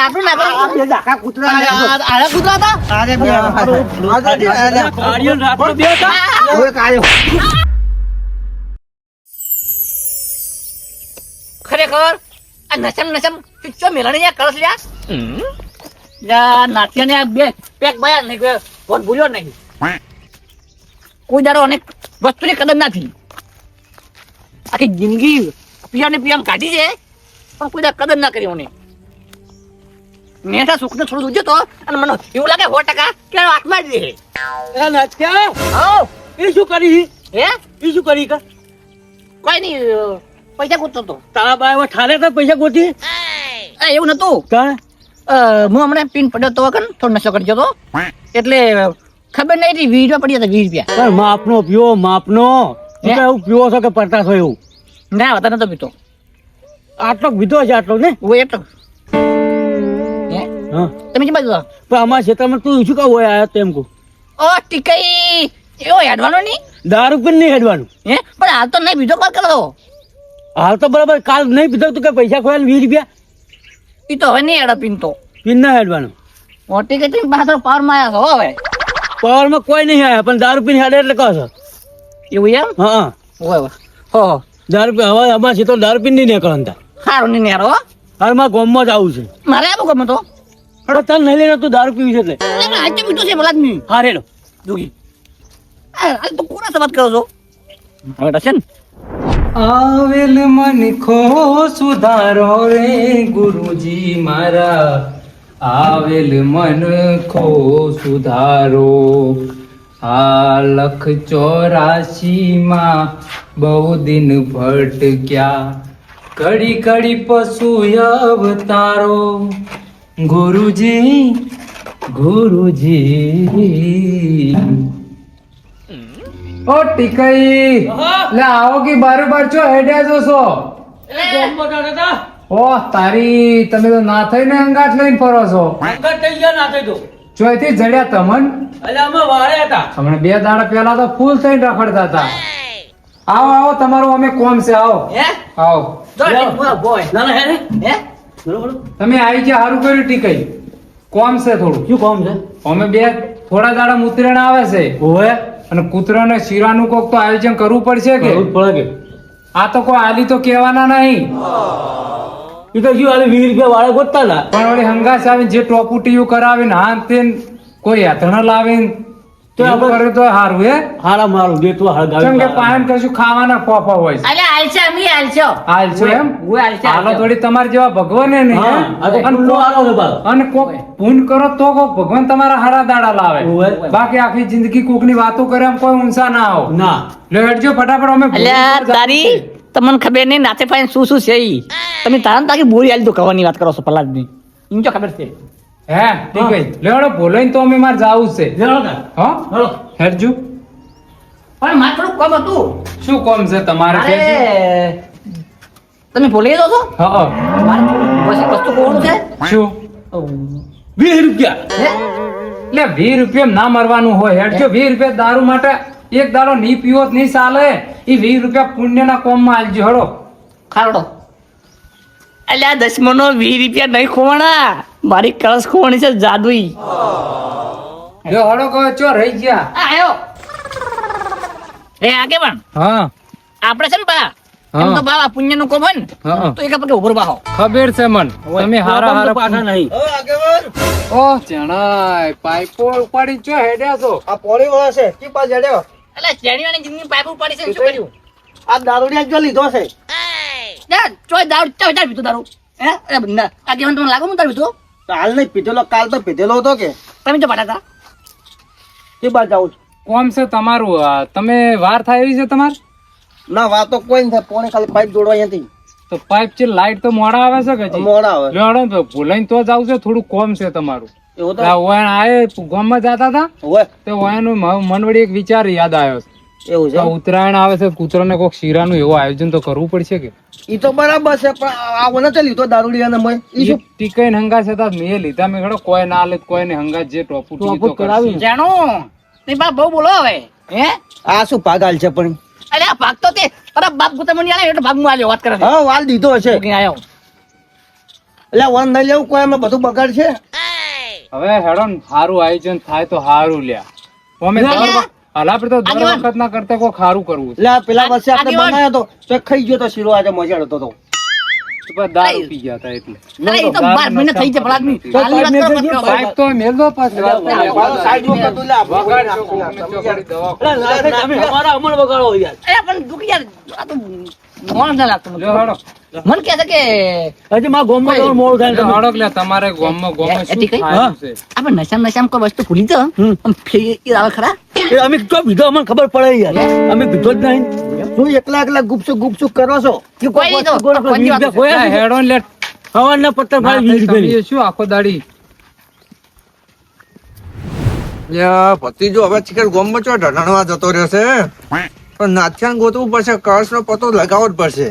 આપણું ના આ કરું ઝાકા કૂતરા ને આ- કૂતરા હતા? અરે બે આ તો દે, આ લે. ગાડીઓ રાતનો બે હતા? ઓય કાયો. ખરેખર? આ નસમ નસમ ચો મેલણી યા કળસ લ્યા? યા નાટ્ય ને આ બે પેક બાયા નહીં ફોન ભૂલ્યો નહીં. કોઈ દાડો અનેક વસ્તુની કદર નથી આખી જિંદગી પિયા ને પિયા કાઢી છે પણ કોઈ કદર ના કરી મને તો સુખને થોડું જોજો તો અને મને એવું લાગે સો ટકા કે આત્મા જ રહે એ નાચ્યા હો. એ શું કરી? હે? એ શું કરી કા? કોઈ નહીં પૈસા ગોતતો તો. તારા બાય એવા ઠાલે તો પૈસા ગોતી? એ એવું નતું. કા? હું હમણાં પિન પડ્યો તો કન થોડો નશો કરી જતો એટલે ખબર નહીં હતી વીસ રૂપિયા પડ્યા હતા વીસ રૂપિયા. માપનો પીવો માપનો. તું તો એવું પીવો છો કે પડતા છો એવું? ના હતા નતો પીતો. આટલો પીધો છે આટલો ને? એટલો. તમે કેમ બાજુ પણ અમારા ક્ષેત્રમાં તું શું કહું હોય આયો તેમ કહું. ઓ ટીકઈ. એવો હેડવાનો નહીં? દારૂ પણ નહીં હેડવાનું. હે? પણ હાલ તો નહીં બીજો કોલ કરો. હાલ તો બરાબર કાલ નહીં પીધો તું કે પૈસા ખોયા વીસ રૂપિયા? એ તો હવે નહીં હેડો પીન તો પીન ના હેડવાનું. ઓ ટીકઈ તમે પાછળ પાવરમાં આવ્યા છો હવે. પાવરમાં કોઈ નહીં આવ્યા પણ દારૂ પીને હેડે એટલે કહો છો. એવું એમ? હા હોય. હો દારૂ હવે અમારા તો દારૂ પીને નહીં નીકળતા. સારું નહીં હો. હાલ મારા ગોમમાં જ આવું છે. મારે આવું ગમે તો? અરે તન નહીં લઈને તું દારૂ પીવી છે એટલે. આજે પીતો છે ભલા નહીં. હા રેડો. જોગી. આ આ તો કોના સવાત કરો છો? હવે છે ને. આવેલ મન ખો સુધારો રે ગુરુજી મારા. આવેલ મન ખો સુધારો. આ લખ ચોરાશી માં બહુ દિન ભટક્યા. કડી કડી પશુ અવતારો ગુરુજી ગુરુજી. ઓ ટીકઈ લે આવો કે બારોબાર છો હેડ્યા જો છો ઓ તારી તમે તો ના થઈને અંગાઠ લઈને ફરો છો. અંગાઠ થઈ ગયા ના થઈ તો ચોયથી જડ્યા તમન. એટલે અમે વાળે હતા. હમણાં બે દાડા પહેલા તો ફૂલ થઈને રખડતા હતા. આવો આવો તમારું અમે કોમ છે આવો. હે? આવો. જો બોય બોય ના ના હે હે? બરોબર? તમે આવી ગયા સારું કર્યું ટીકઈ. કોમ છે થોડું. શું કોમ છે? અમે બે થોડા દાડા મુતરેણ આવે છે. ઓએ અને કૂતરાને શીરાનું કોક તો આયોજન કરવું પડશે કે? પડે આ તો કોઈ આલી તો કહેવાના નહીં. એ તો શું આલી વીસ રૂપિયા વાળા ગોતતા પણ વળી હંગાસ આવીને જે ટોપુટીયું કરાવીને હા તે કોઈ યાત્રા લાવીને તો તો આપણે- તો સારું હે? હારા મારું દેતું હાર કેમ કે પાયન કશું ખાવાના ફોફા હોય અલે આલશે અમી આલશો. હાલ એમ? ઓય આલશે હાલો થોડી તમારા જેવા ભગવાન અને કોક- કોક પૂન કરો તો કોક તમારા હારા દાડા લાવે. બાકી આખી જિંદગી કોકની વાતો કરે એમ કોઈ ઊંચા ના આવો. ના. લે હેડજો ફટાફટ અમે અલ્યા તારી તમને ખબર નહીં નાતે ફાઈન શું શું છે ઈ? તમે તારા તાકી બોરી આલી તો કહેવાની વાત કરો છો પલાદની ખબર છે. હે? ઠીક છે. લેવડો બોલાઈને તો અમે મારે જાવું છે. લેવો હા? હાલો. હેડજો. પણ મારે થોડું કમ હતું. શું કોમ છે તમારે? અરે તમે ભૂલી દો છો? હા હા. મારે થોડું વસ્તુ વસ્તુ કોણ છે? શું? વીસ રૂપિયા. એટલે વીસ રૂપિયા ના મરવાનું હોય. હેડજો વીસ રૂપિયા દારૂ માટે એક દારો નહીં પીવો નહીં ચાલે. એ વીસ રૂપિયા પુણ્યના કોમમાં આલજો હળો ખારડો અલ્યા દસમનો વીસ રૂપિયા નહીં ખોવાના મારી કળશ ખોવાની છે જાદુઈ. જો હળો કહો ચો રહી ગયા? આ આયો. એ આગે પણ? હા. આપણે છે ને બા એમ તો બાવા પુણ્યનું કોમ હોય ને તો એક પગે ઉભર બાહો ખબર છે મન. તમે હારા હારા પાછા નહીં. હવે આગેવાન, ઓ ચણાય પાઇપો ઉપાડી ચો હેડ્યા છો? આ પોળી વાળા છે કી પાછ હેડ્યો? એટલે ચેણીઓની જિંદગી પાઇપ ઉપાડી છે શું કર્યું? આ દારૂડિયા જો લીધો છે? ના ચોય દારૂ ચાલ ચાલ પીતો દારૂ. હે? અરે બંદા આગે મને તમને લાગો? હું દારૂ પીતો કાલ નહીં પીધેલો કાલ તો પીધેલો હતો કે. તમે તો પાટા હતા. બાજુ છું. કોમ છે તમારું? તમે વાર થાય એવી છે તમારે? ના વાતો કોઈ નહીં થાય પોણી ખાલી પાઇપ જોડવા અહીંયાથી તો પાઇપ છે લાઈટ તો મોડા આવે છે કે જી? મોડા આવે. તો ભૂલાઈને તો જ આવશે થોડું કોમ છે તમારું. એવું તો ઓયણ આયે ગામમાં જતા હતા? તો ઓયાનું મ- એક વિચાર યાદ આવ્યો છે. એવું છે? ઉત્તરાયણ આવે છે કૂતરાને કોક શીરાનું એવું આયોજન તો કરવું પડશે કે? ઈ તો બરાબર છે પણ આ ઓને તો લીધો અને મય ઈ શું? ટીકાઈ હંગા છે તા મે લીધા. મે ઘડો કોઈ ના લે કોઈ ને હંગા જે ટોપુ ટી તો કરાવી. જાણો તે બા બહુ બોલો હવે હે? આ શું ભાગ છે પણ? અરે આ ભાગ તો તે અરે બાપ ગુતા મને આલે એટલે ભાગમાં આલ્યો વાત કરે હા વાલ દીધો હશે કે આયો. એટલે વન નહીં લેવું કોઈ એમાં બધું બગાડ છે હવે હેડો ને સારું આયોજન થાય તો સારું લ્યા. અમે આપણે તો દર વખત ના કરતા કોઈ સારું કરવું છે પેલા વર્ષે આપણે બનાવ્યો તો તો ગયો તો શીરો આજે મજા તો તો દારૂ પી ગયા હતા એટલે અરે તો બાર મહિને થઈ જાય ભલા આદમી. હાલની વાત કરો, વાત કરો. સાહેબ તો મેલ દો પાછું વાત કરીએ. મારો સાઈડમાં કરતું લે, આ વગાડ નાખો, કોકને ચોકડી દવા અરે નાથે તમે અમારા અમર વગાડો યાર અરે પણ દુઃખ યાર આ તો મોણ ના લાગતું મને. જો હેડો. મને કે હજી મારા ગોમમાં મોડું થાય હેડો કે લે, તમારે નશા નશા એ, શું એટી થાય છે? આપણે નશામાં નશામાં કોઈ વસ્તુ ભૂલી તો આમ ફેર આવે ખરા એ અમે તો બીજો અમને ખબર પડે યાર. અમે બીજો જ નહીં. શું એકલા એકલા ગુપચુપ ગુપચુપ કરો છો? કોઈ તો કોઈ કોઈ કોઈ વાત કોઈ લે, હેડો ને લે. હવાના પત્તર ભાઈ વીસ શું આખો દાડી? ભત્રીજો હવે ચિકન ગોમમાં ચો ઢઢણવા જતો રહેશે? પણ નાથિયાન ગોતવું પડશે કળશનો પતો લગાવવો જ પડશે.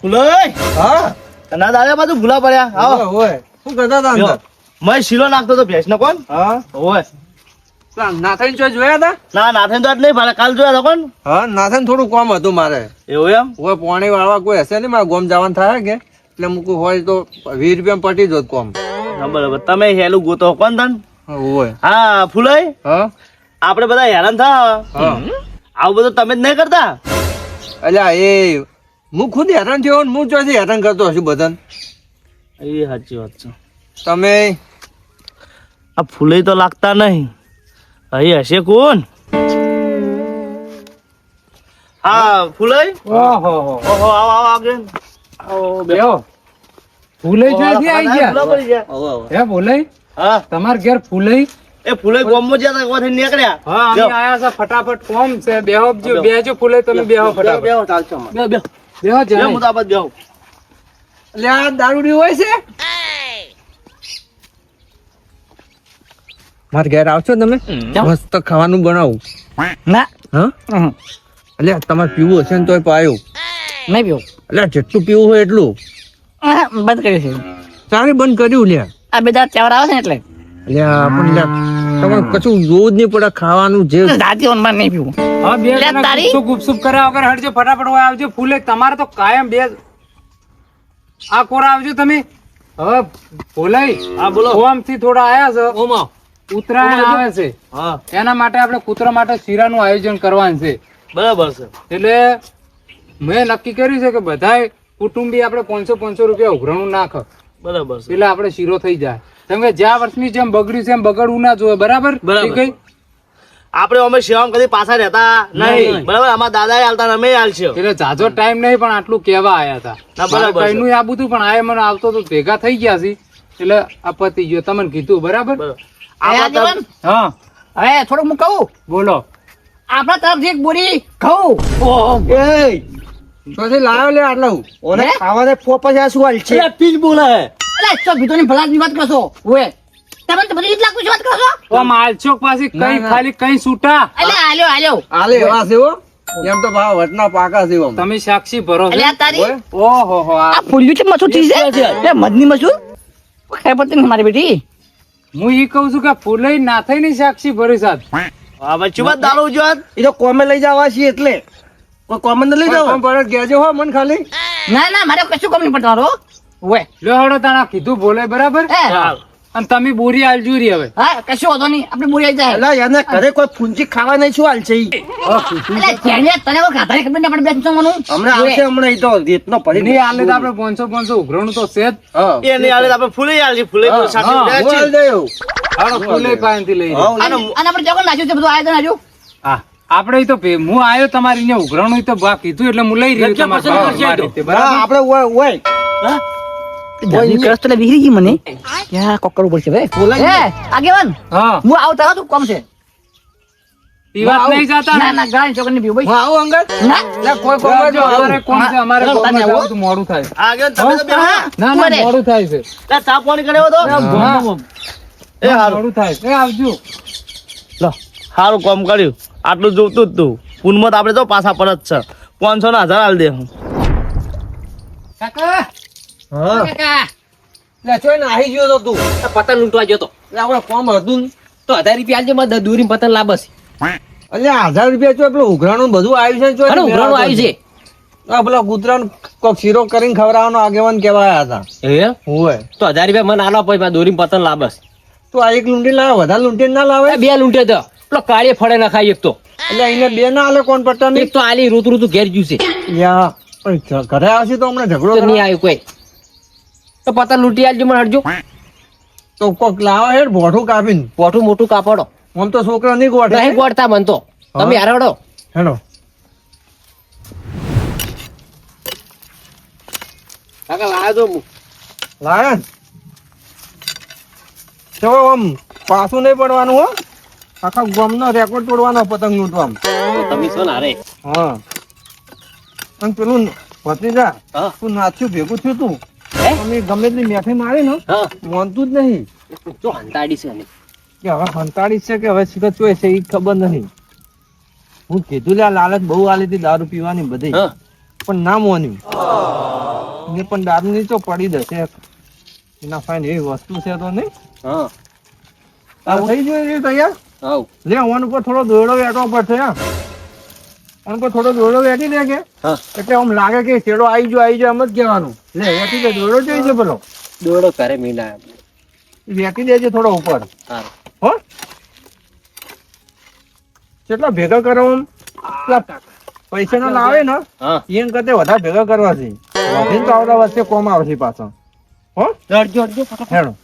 ફૂલોય! હા? ના દાદા બાજુ ભૂલા પડ્યા. આવો. હોય, હોય. શું કરતા હતા અંદર? મેં શીલો નાખતો તો ભેંસ નો કોણ? હા? પેલા નાથાને જોયા હતા? ના નાથન તો નહીં ભલે કાલ જોયા તો કોણ? હા નાથન થોડું કોમ હતું મારે. એવું એમ? હોય પોણી વાળવા કોઈ હશે નહીં મારે ગોમ જવાનું થાય કે? એટલે મૂકું હોય તો વીસ રૂપિયા પટી જોત કોમ. બરાબર. તમે હેલું ગોતો કોણ તન? હા, હોય. હા આપણે બધા હેરાન થા આવું બધું તમે જ નહીં કરતા? અલ્યા એ હું ખુદ હેરાન થયો ને હું ચોથી હેરાન કરતો છું બધાને? એ સાચી વાત છે. તમે આ ફૂલે તો લાગતા નહીં. અહીં હશે કોણ? હા ફૂલઈ? ઓહો. ઓહો આવો આવો આગળ. આવો બેહો. ફૂલે ક્યાંથી આવી ગયા. હે ફૂલે હા. તમાર ઘેર ફૂલે એ ફૂલે ગોમમાં જ્યાં તા ત્યાંથી નીકળ્યા. હા અમે આયા છે ફટાફટ કોમ છે બેહો જો બેજો ફૂલે તમે બેહો ફટાફટ. બેહો, ચાલશે બેહો બેહો, જણાય. હું તો બેહું. દારૂડી હોય છે? મારે ઘેર આવશો તમે? મસ્ત ખાવાનું બનાવું. ના. હા? એટલે તમારે પીવું હશે ને તોય પાયો. નહીં પીવું. એટલે જેટલું પીવું હોય એટલું. બંધ કર્યું છે. તારે બંધ કર્યું લે આ બધા તહેવાર આવે છે ને એટલે. અલ્યા પણ તમારે કશું જોવું જ નહીં પડે ખાવાનું જે જાતિ ઓનમાં નહીં પીવું. હા બે તારી. ગુપસુપ ગુપસુપ કર્યા વગર હટજો ફટાફટ હોય આવજો ફૂલે. તમારે તો કાયમ બે આ કોરા આવજો તમે. હવે ફૂલાઈ હા બોલો. ઓમથી થોડા આયા છે. ઓમાં. ઉત્તરાયણ આવે છે. હા. એના માટે આપણે કૂતરા માટે શીરાનું આયોજન કરવાનું છે. બરાબર છે. એટલે મેં નક્કી કર્યું છે કે બધા કુટુંબી આપણે પાંચસો પાંચસો રૂપિયા ઉઘરાણું નાખ. બરાબર છે. એટલે આપણે શીરો થઈ જાય. તમે કે જ્યાં વર્ષની જેમ બગડ્યું છે એમ બગડવું ના જોઈએ બરાબર? બરાબર. આપણે અમે સેવામાં કદી પાછા રહેતા નહીં. બરાબર? અમારા દાદા હાલતા અમે હાલશે એટલે જાજો ટાઈમ નહીં પણ આટલું કેવા આયા હતા. બરાબર એનું આ બધું પણ આ મને આવતો તો ભેગા થઈ ગયા છે. એટલે આ પતી ગયો. તમને કીધું બરાબર? હા. હવે થોડુંક હું કહું? બોલો. આપણા તરફથી એક બોરી ઘઉં. પછી લાવ્યો લે આટલું ઓને ખાવાને ખાવાને પોપા શું હાલ છે. અરે પીજ બોલે. એટલે ચો ભીતોની ભલાદની વાત કરશો? ઓએ. તમે તો બધી લાખ વાત કરો છો માલચોક પાસે કઈ ખાલી કઈ છૂટા અલે આલ્યો આલ્યો. આલે એવા છે હો. એમ તો ભાવ વટના પાકા છે. તમે સાક્ષી ભરો છો. તારી. ઓહો હો આ આ ફૂલ્યું છે મસૂરથી છે. એ મદની મસૂર? ખબર પડતી મારી બેટી? હું ઈ કહું છું કે ફૂલે ના થઈ ને સાક્ષી ભરી સાત હા ભાઈ ચુબા દારૂ જો એ તો કોમે લઈ જવા છીએ એટલે. કોઈ કોમે લઈ પણ જવા પરત કહેજો હો મન ખાલી. ના ના મારે કશું કામ નહીં પડતું મારો ઓએ લ્યો હડો તારા કીધું બોલે બરાબર? એ અને તમે બોરી આલજો રી હવે. હા કશું વાંધો નહીં. આપણે બોરી આવી જાય. એટલે એને ઘરે કોઈ ફૂંજી ખાવા નહીં શું હાલશે ઈ? એટલે જેને તને કોઈ ખાતા ખબર નહીં આપણે બેસું મનું હમણાં આવશે હમણાં ઈ તો રેતનો પડી નહીં આલે તો આપણે પાંચસો પાંચસો ઉઘરણું તો છે જ. હા. એ નહીં તો આપણે ફૂલે હાલ ફૂલે તો સાથે હું છે. હાલ ફૂલે પાસેથી લઈ અને આપણે જગો નાજો છે બધું આયોજન નાખ્યું હા આપણે તો હું આયો તમારી ઉઘરણું ઉઘરાણું તો બા કીધું એટલે હું લઈ રહ્યો તમારે આપડે હોય હોય. જાદુ કરસ તો વિહરી ગઈ મને. ક્યાં કોક કરવું પડશે ભાઈ. બોલાય એ આગેવાન હા. હું આવતા હતું કોમ છે. પીવા નહીં જાતા ના? ના ગાડી છોકરી પીવું હું આવું અંગત? ના. લે કોઈ કોઈ જો, અમારે કોણ છે? અમારે હા, કોણ તમે છે? આવો. આવું તો મોડું થાય. આગળ તમે તો ના ના મોડું થાય છે. ત્યાં ચા પાણી કર્યો તો. એ હારું. મોડું થાય. એ આવજો. લો સારું કામ કર્યું. આટલું જોતું જ તું. પૂનમાં આપડે આપણે તો પાછા પરત છે. પાંચસો ના હજાર હાલ દે કાકા! હા. લે ચોય નાહી ગયો તો તું. પતંગ લૂંટવા ગયો તો. આપણે કોમ હતું. તો હજાર રૂપિયા આલજે મારે દૂરી પતંગ લાવસ અલ્યા હજાર રૂપિયા ચોય પેલું ઉઘરાણું બધું આવ્યું છે ને ચોય ઉઘરાણું આવ્યું છે. આ પેલા કૂતરાને કોક શીરો કરીને ખવડાવવાનો આગેવાન કહેવાયા હતા. એ? હોય તો હજાર રૂપિયા મને આલો પછી દોરી પતંગ લાવસ તો આ એક લૂંટી લાવે વધારે લૂંટી ના લાવે? બે લૂંટે તો. પેલો કાળીએ ફળે ના ખાય એક તો. એટલે એને બે ના આલે કોણ પટ્ટા એક તો આલી ઋતુ ઋતુ ઘેર ગયું છે. યા ઘરે આવશે તો હમણાં ઝઘડો નહીં આવ્યું કોઈ. તો પતંગ લૂંટી આલજો મને હટજો. તો કોક લાવો હેડ બોઠું કાપીને. બોઠું મોટું કાપડો. આમ તો છોકરો નહીં ગોઠે. નહીં ગોઠતા મન તો. તમે હારડો હેડો. કાકા લાવ્યો તો હું. ને? તો આમ પાછું નહીં પડવાનું હો. આખા ગામનો રેકોર્ડ તોડવાનો પતંગ લૂંટવામાં તો તમે છો ને હા. અને પેલું ભત્રીજા તું નાચ્યું ભેગું થયું તું? હે? અમે ગમે તે મેઠી મારે ને માનતું જ નહીં. તો હંતાડી છે કે હવે હંતાડી છે કે હવે શિખર ચોય છે એ ખબર નહીં હું કીધું લે આ લાલચ બહુ આલી હતી દારૂ પીવાની બધી. પણ ના મોન્યું ને પણ દારૂ ની તો પડી જશે. એના ફાઈન એવી વસ્તુ છે તો નહીં? હા. થઈ જોઈએ તૈયાર? લે ઓન ઉપર થોડો દોરડો વેટવો પડશે હા. ઓન કોઈ થોડો દોરડો વેટી દે કે? એટલે આમ લાગે કે ચેડો આવી જો આવી જો એમ જ કહેવાનું. લે વેટી દે દોરડો જોઈ છે પેલો. દોડો કરે મીના વેટી દેજે થોડો ઉપર. હો? કેટલા ભેગા કરો આમ? પૈસા ના લાવે ને? એમ કરતે વધારે ભેગા કરવા છે. વધીને તો આવડા વચ્ચે કોમ આવશે પાછો. હો? હેડો.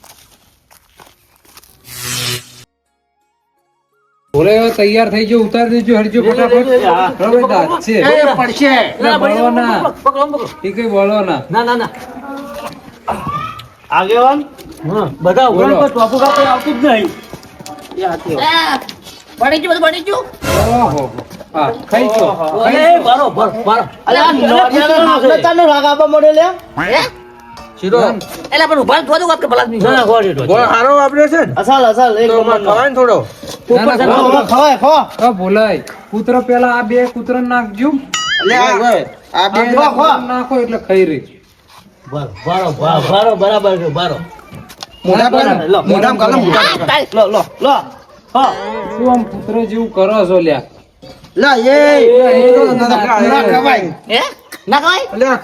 હવે તૈયાર થઈ ગયો ઉતાર દેજો હરજો ફટાફટ. હવે દાંત છે. પડશે. બળવો ના એ કઈ બળવો ના. ના ના ના. આગેવાન બધા બોલો. પર ટોપુ કાપી આવતું જ નહીં. પડી ગયું બધું પડી ગયું? ઓહો હા ખાઈ ગયો. અરે બરો બરો બરો અરે આ નોટિયાનો રાગ આપવા મળ્યો લે. હે? શીરો એટલે પણ ઊભા થોડું આપણે ભલા ના ના ગોળ હારો વાપર્યો છે. ને અસાલ અસાલ એક તો નંબરનો. ખવાય ને થોડો. ના, ના, હા, હા, ખવાય ખવા હા, કૂતરો પેલા આ બે કૂતરો નાખજો. આ બે નાખો. એટલે ખાઈ રહી. બરો બરો બરો બરાબર છે બરો મોઢા પર લો, મોઢામાં કાઢો, મોઢામાં લો લો લો. હા. શું આમ કૂતરો જેવું કરો છો લ્યા? લા એ. એ તો ના ખવાય. હે? ના કહેવાય? એટલે આ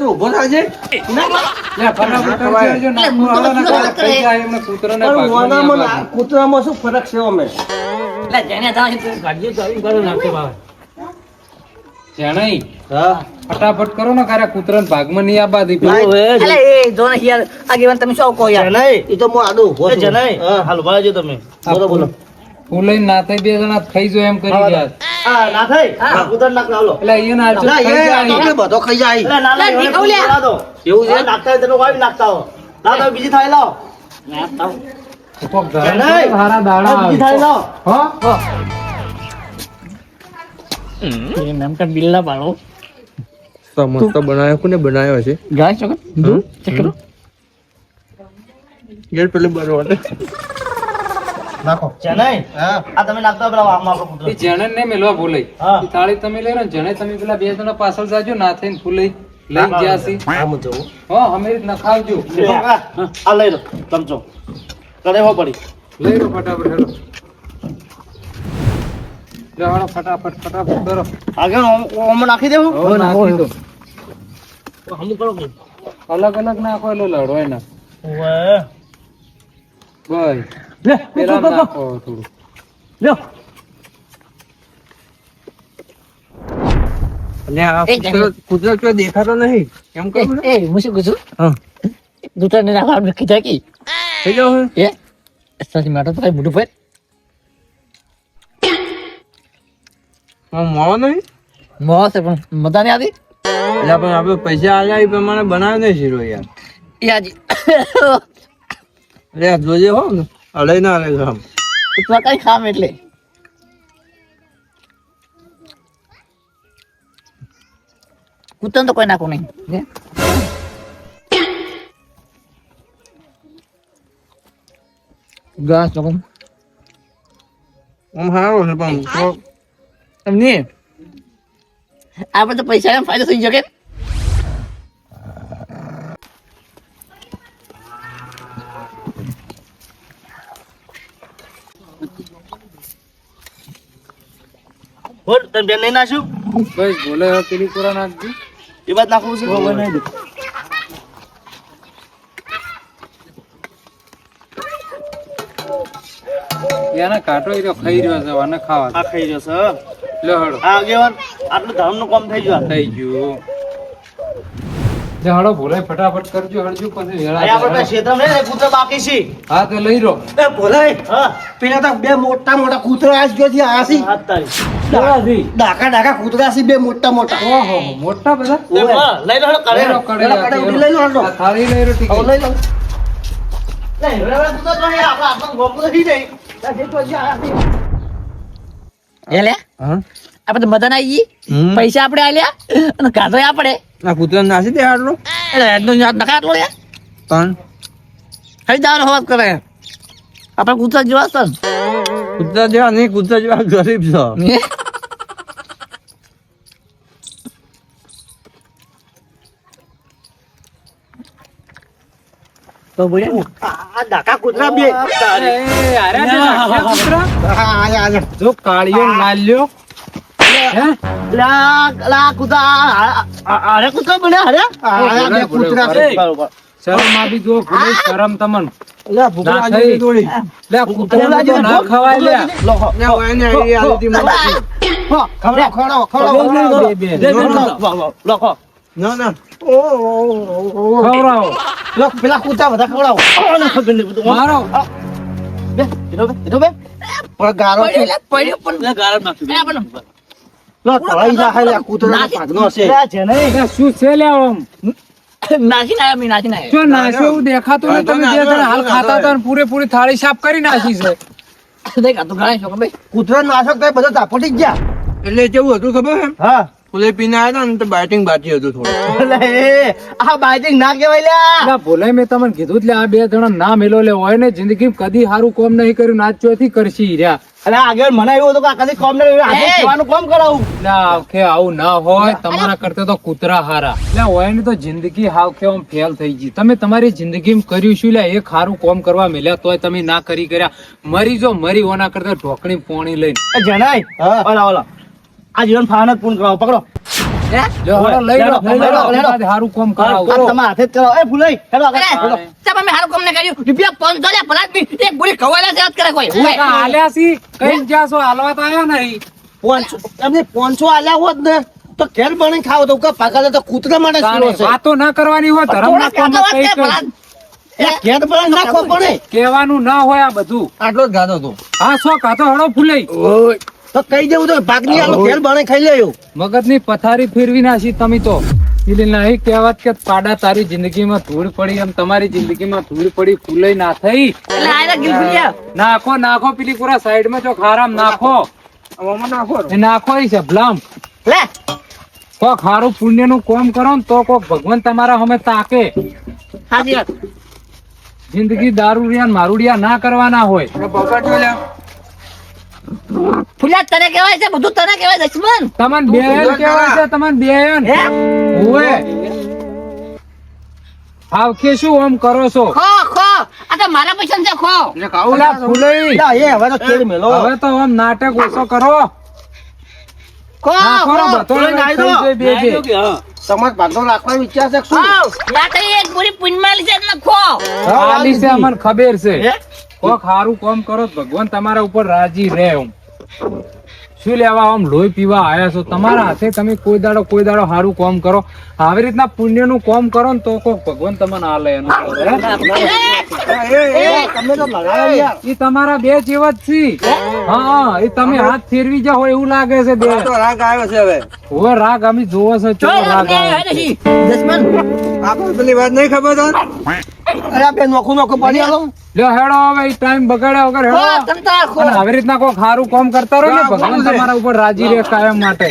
તો થાજે. ફટાફટ ખવાય. નહીં ના- આવવાનું. કૂતરામાં શું ફરક છે અમે? એટલે જેને થાય છે કાઢજો કરો ને બાવે. કુતરા હા. ફટાફટ કરો ને કારે કૂતરાને ભાગમાં નહીં આવવા દી. એટલે એ જો ને યાર આગેવાન તમે શું કહો યાર? નહીં એ તો હું આડું ઊભો છું. નહીં હાલ ભાજો તમે. બોલો. બોલો. ફૂલાઈને ના થાય બે જણા ખાઈ જાય એમ કરી ગયા હા ના થાય. હા. કૂતર નાખ ના એટલે અહીંયા ના, ખાઈ એ બધો ખાઈ જાય એટલે ના ના લે, એવાને નીકળ લ્યા. ના દો. એવું છે? નાખતા હોય તેનો વાવી નાખતા હો. ના તો બીજી થાળી લાવો. કોક ઘરે હારા દાડા બીજી થાળી આવે. હો? એ નામ તો બિલ્લા પાડો. તો મસ્ત બનાવ્યો કોને? બનાવ્યો છે. ગાય છો ચેક યાર પેલું બરોબર નાખો. જનાઈ આ તમે નાખતા પેલા આમાં આપણો કૂતરો એ જણે ને મેલવા બોલાય એ થાળી તમે લઈ લો જણે તમે પેલા બે જણા પાછળ જાજો ના થઈને ફૂલાઈ લઈ ગયા છે આ હું હો અમે રીતના આ આ લઈ લો. ચમચો કડે હો પડી. લઈ લો ફટાફટ હેલો. લો ફટાફટ ફટાફટ કરો. આગળ ઓમ- ઓમ નાખી દેવું? હો નાખી દો. હમું કરો અલગ અલગ નાખો એટલે લડવાય ના બસ. લે પેલા નાખો થોડું. લ્યો અને આ એ કૂતરો- કૂતરો તો દેખાતો નહીં એમ કહું એ હું શું કહું છું? હા. દૂતરા ને નાખવા કે થઈ જાવ એ સાચી માટે તો કઈ મોઢું પર નહીં? મોં છે પણ મજા નહીં આવતી? એટલે પણ આપણે પૈસા આલ્યા એ પ્રમાણે બનાવ્યો નહીં શીરો યાર. એ આ જોજે હો ને. અલય ના રે આમ. તો કઈ ખામ એટલે? કૂતન તો કોઈ નાખું નહીં. હે? ઘાસ તો આમ સારો છે પણ એમ નહીં. આપણે તો પૈસા એમ ફાયદો થઈ શકે બોલ તમે બેન નહીં નાખ્યું? બસ બોલે પેલી કોરા નાખજો. એ વાત નાખવું છે ખબર નહીં? એને કાંટો રહ્યો ખાઈ રહ્યો છે અને ખાવા. આ ખાઈ રહ્યો છે લે હળો. આ આગેવાન આટલું ધામનું કામ થઈ ગયું થઈ ગયું. જે હળો ફટાફટ કરજો હળજો પછી વેળા આપણે નહીં ને કૂતરા બાકી છે. હા તો લઈ રો એ ભોલાય હા. પેલા તો બે મોટા મોટા કૂતરા આજ જોથી છે. આસી ડાકા ડાકા કૂતરા છે બે મોટા મોટા. ઓહો મોટા બધા? લઈ લો કરે. લઈ રો, કડે પેલા કડે લઈ લો હાલો. થાળી લઈ રો ટીકી. લઈ લો. લઈ, હવે કૂતરા તો આપણે આપણને ગોમ તો થઈ જાય. ત્યાં જે તો જ્યાં આયા છે. એ લે. આપણે મદન આવી પૈસા આપણે આલ્યા અને કાઢો આપણે. આ કૂતરા નાસી દે આટલો? એટલે એનો યાદ નખા આટલો યાર પણ હઈ દાર હવાજ કરે. આપણે કૂતરા જેવા છે કૂતરા જેવા નહીં કૂતરા જેવા ગરીબ છો. તો બોલે આ ડાકા કૂતરા બે. એ, અરે આ કૂતરા? આ, આ, જો કાળિયો શરમ તમન લે ભૂખલા ના ના ખવડાવ. પેલા કૂતરા બધા ખવડાવો. મારો. બે, બે, ગારો પડ્યું પણ. લે, ગાળા શું છે લે આમ નાખી નાખ્યા મેં નાખી નાખ્યા. જો નાશ્યો એવું દેખાતું નહીં તમે જે જણા હાલ ખાતા હતા પૂરેપૂરી થાળી સાફ કરી નાખી છે. દેખ આ તો ઘણા ભાઈ કૂતરા નાશક થાય બધા તાપટી ગયા. એટલે કેવું હતું ખબર? હા. ફૂલે પીને આવ્યા હતા ને તો બાઇટિંગ બાકી હતું થોડું. લે આ બાઈટિંગ ના કહેવાય લ્યા. એટલે ભોલે મેં તમને કીધું એટલે આ બે જણા ના મેલો લે હોય ને જિંદગી કદી સારું કોમ નહીં કર્યું નાચ ચોથી કરશી રહ્યા. આગળ મને એવું હતું કે કદી કોમ નહીં આજે એ! કોમ કરાવું. એટલે આખે આવું ના હોય તમારા કરતા તો કૂતરા હારા. એટલે હોય ને તો જિંદગી હાવખે આમ ફેલ થઈ ગઈ. તમે તમારી જિંદગીમાં કર્યું શું લે એક સારું કોમ કરવા મેલ્યા તોય તમે ના કરી કર્યા. મરી જો મરી હોના કરતા ઢોકણી પોણી લઈને. જણાય ઓલા, ઓલા. આ જીવન ફાન જ પૂર્ણ કરાવો. પકડો. પોંચો આલ્યા હોત ને તો ઘેર બની ખાવ તો કે પાકા તો કૂતરા માટે વાતો ના કરવાની હોય ધર્મ ના હોય આ બધું. આટલો જ ગાતો હતો હા સો કાતો હળો ફૂલાઈ તો કઈ દેવું તો ભાગની આલો ઘેર બની ખાઈ લેયો મગજની પથારી ફેરવી નાખી તમે તો. એટલે નહીં કહેવાત કે પાડા તારી જિંદગીમાં ધૂળ પડી એમ તમારી જિંદગીમાં ધૂળ પડી ફૂલાઈ ના થઈ. નાખો નાખો પેલી પૂરા સાઈડમાં જો ખારામ નાખો. નાખો એ નાખો એ શબલામ લે, કોક હારું પુણ્યનું કોમ કરો ને તો કોક ભગવાન તમારા અમે તાકે. જિંદગી દારૂડિયા ને મારુડિયા ના કરવાના હોય. પકડજો તને કહેવાય છે? બધું તને કહેવાય દશમન તમન બેયન કહેવાય છે તમન બેયન. ઓએ આવકે શું આમ કરો છો? ખો ખો. આ તો મારા પૈસા છે ખો. ઓલા ફૂલઈ. લા, એ હવે તો કેળ મેલો. હવે તો આમ નાટક ઓછો કરો. ખો ને ખો. બધો ફૂલઈ દો. બે બે. તમારે ભાગનો રાખવાનો વિચાર છે શું? ખો. તો એક પૂરી પુણ્યમાં છે ને ખો. આલી છે અમને ખબર છે? કોક સારું કામ કરો ભગવાન તમારા ઉપર રાજી રહે હું શું લેવા આમ લોહી પીવા આવ્યા છો તમારા હાથે તમે કોઈ દાડો કોઈ દાડો સારું કામ કરો આવી રીતના પુણ્યનું કામ કરો ને તો કોક ભગવાન તમને આ એનું તમે તો લગાડો યાર એ તમારા બે જેવા જ છે હા એ તમે હાથ ફેરવી જાઓ હોય એવું લાગે છે બે તો રાગ આવ્યો છે હવે હવે રાગ અમે જોવો છો જો ચલો રાગ આવ્યો આવે. આપણે પેલી વાત નહીં ખબર અરે બે નોખું નોખું પડી આલો લ્યો હેડો હવે ટાઈમ બગાડ્યા વગર હેડો. આવી રીતના કોઈ સારું કામ કરતા રહો ને ભગવાન તમારા ઉપર રાજી રહે કાયમ માટે.